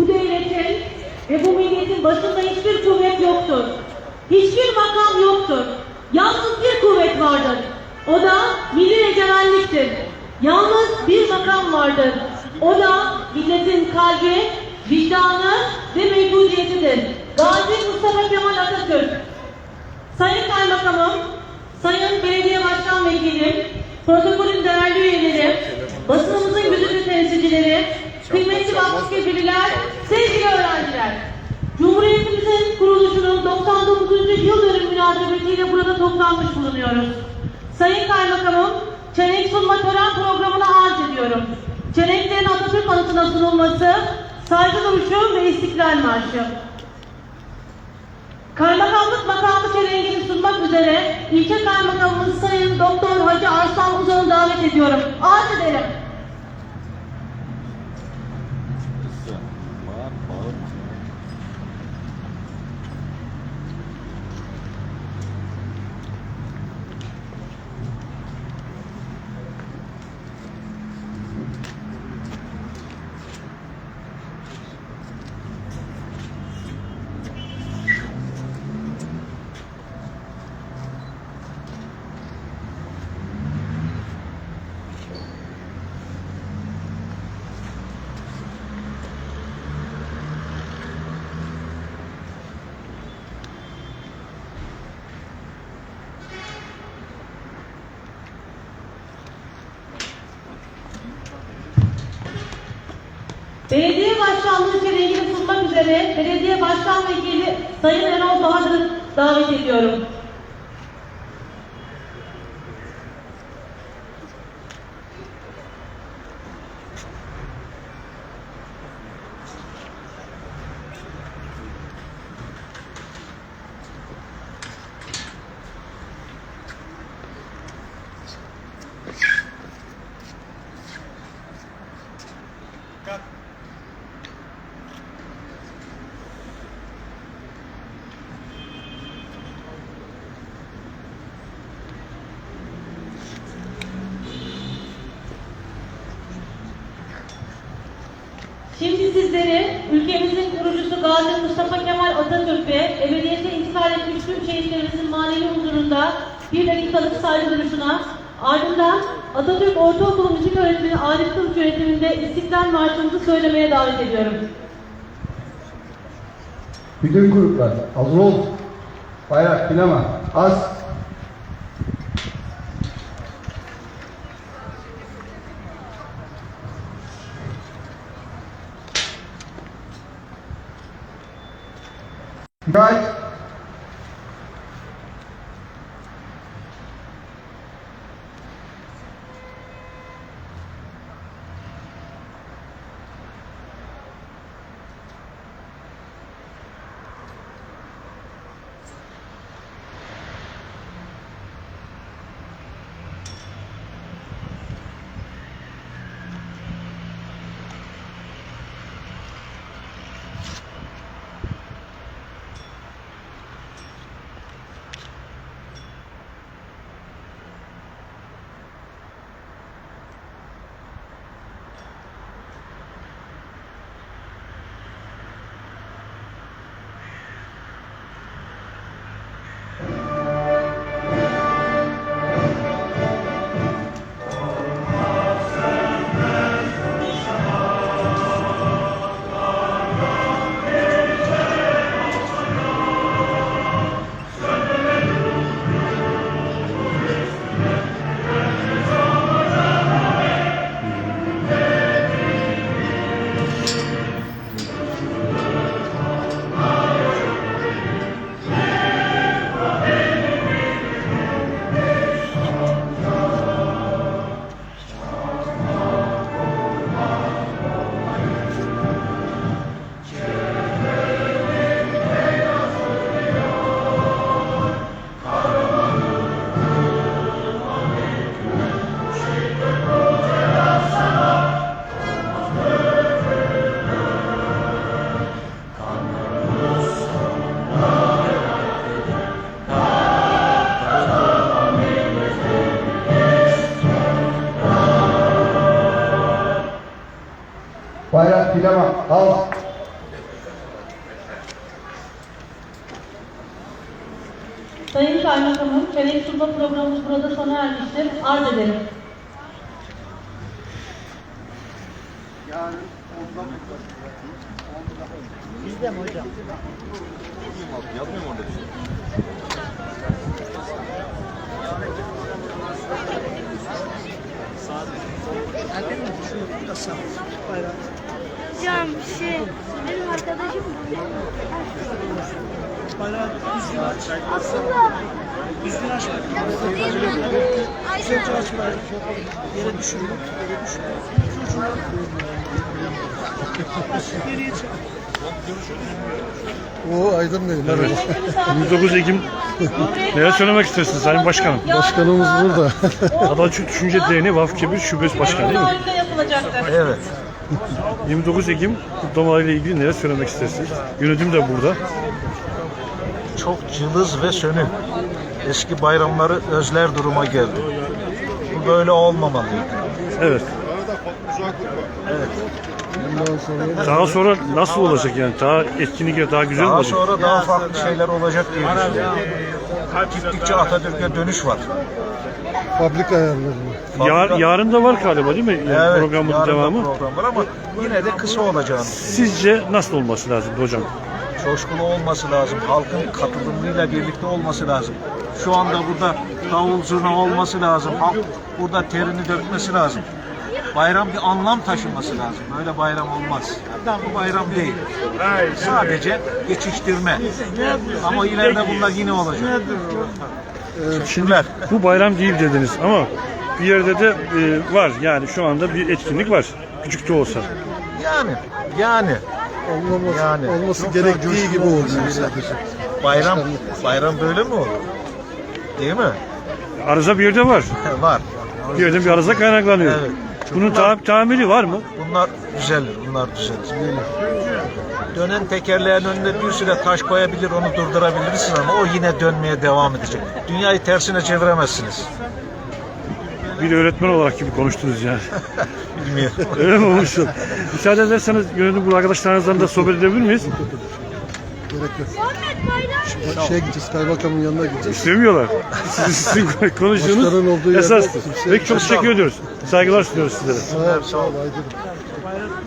bu devletin ve bu milletin başında hiçbir kuvvet yoktur. Hiçbir makam yoktur. Yalnız bir kuvvet vardır. O da milli egemenliktir. Yalnız bir makam vardır. O da milletin kalbi, vicdanı ve mevcudiyetidir. Gazi Mustafa Kemal Atatürk. Sayın Kaymakamım, Sayın Belediye Başkan Vekilim, 99. yıl dönümü münasebetiyle burada toplanmış bulunuyoruz. Sayın Kaymakamım, çelenk sunma tören programını arz ediyorum. Çelenklerin Atatürk anıtına sunulması, saygı duruşu ve istiklal marşı. Kaymakamlık makamı çelengini sunmak üzere ilçe kaymakamımız Sayın Doktor Hacı Arslan Uzan'ı davet ediyorum. Arz edelim. Belediye başkanlığı çelengini sunmak üzere belediye başkan vekili Sayın Erol Bahadır'ı davet ediyorum. Şimdi sizleri Gazi Mustafa Kemal Atatürk ve ebediyete intikal etmiş tüm şehitlerimizin manevi huzurunda bir dakikalık saygı duruşuna, ardından Atatürk Ortaokulu Müzik Öğretmeni Arif Kılıç yönetiminde İstiklal Marşımızı söylemeye davet ediyorum. Bütün gruplar hazır ol. Bayrak, plama, az. Başkanım, çelenk sunma programımız burada sona ermiştir. Arz ederim. Hocam şey benim arkadaşım aslında Düzgün açma. nasıl değil mi? Güzelce Aynen. açma. Yere düşürme. Yere düşürme. Ucuna. Bas, Geriye çek. O Aydın Bey. merhaba. 29 Ekim neler söylemek istersin Sayın Başkanım? Başkanımız burada. Adalet Düşünce Derneği Vakıf Kebir Şubesi Başkanı değil mi? Evet. 29 Ekim kutlamaları ile ilgili neler söylemek istersiniz? Yönetim de burada. Çok cılız ve sönük. Eski bayramları özler duruma geldi. Bu böyle olmamalıydı. Evet. Sonra Daha sonra nasıl olacak yani? Daha etkinlikler daha güzel mi Daha olacak? sonra daha farklı şeyler olacak diye düşünüyorum. Gittikçe Atatürk'e dönüş var. fabrika ayarları. Yar, yarın da var galiba değil mi? Yani Evet, programın yarın da devamı. program var ama yine de kısa olacağını. Sizce nasıl olması lazım hocam? Coşkulu olması lazım. Halkın katılımıyla birlikte olması lazım. Şu anda burada davul zurna olması lazım. Halk burada terini dökmesi lazım. Bayram bir anlam taşıması lazım. Böyle bayram olmaz. Bu bayram değil. Sadece geçiştirme. Ama ileride bunlar yine olacak. Şimdi bu bayram değil dediniz ama bir yerde de e, var yani şu anda bir etkinlik var. Küçük de olsa. Yani, yani Olmaması, Yani. olması gerektiği gibi sadece. bayram, bayram böyle mi olur? Değil mi? Arıza bir yerde var. Var. Bir yerden bir arıza kaynaklanıyor. Evet. Bunun ta- tamiri var mı? Bunlar düzelir, bunlar düzelir. Dönen tekerleğin önüne bir süre taş koyabilir, onu durdurabilirsin ama o yine dönmeye devam edecek. Dünyayı tersine çeviremezsiniz. Bir öğretmen olarak gibi konuştunuz yani. Bilmiyorum. Öyle mi olmuşsun? Müsaade ederseniz yönetim bu arkadaşlarınızla da sohbet edebilir miyiz? Gerek yok. Bak şeye gideceğiz, kaymakamın yanına gideceğiz. İstemiyorlar. Sizin, sizin konuştuğunuz Başkanın olduğu yerde esastır. Peki çok teşekkür ediyoruz. Saygılar sunuyoruz sizlere. Sağ ol, sağ ol Aydın.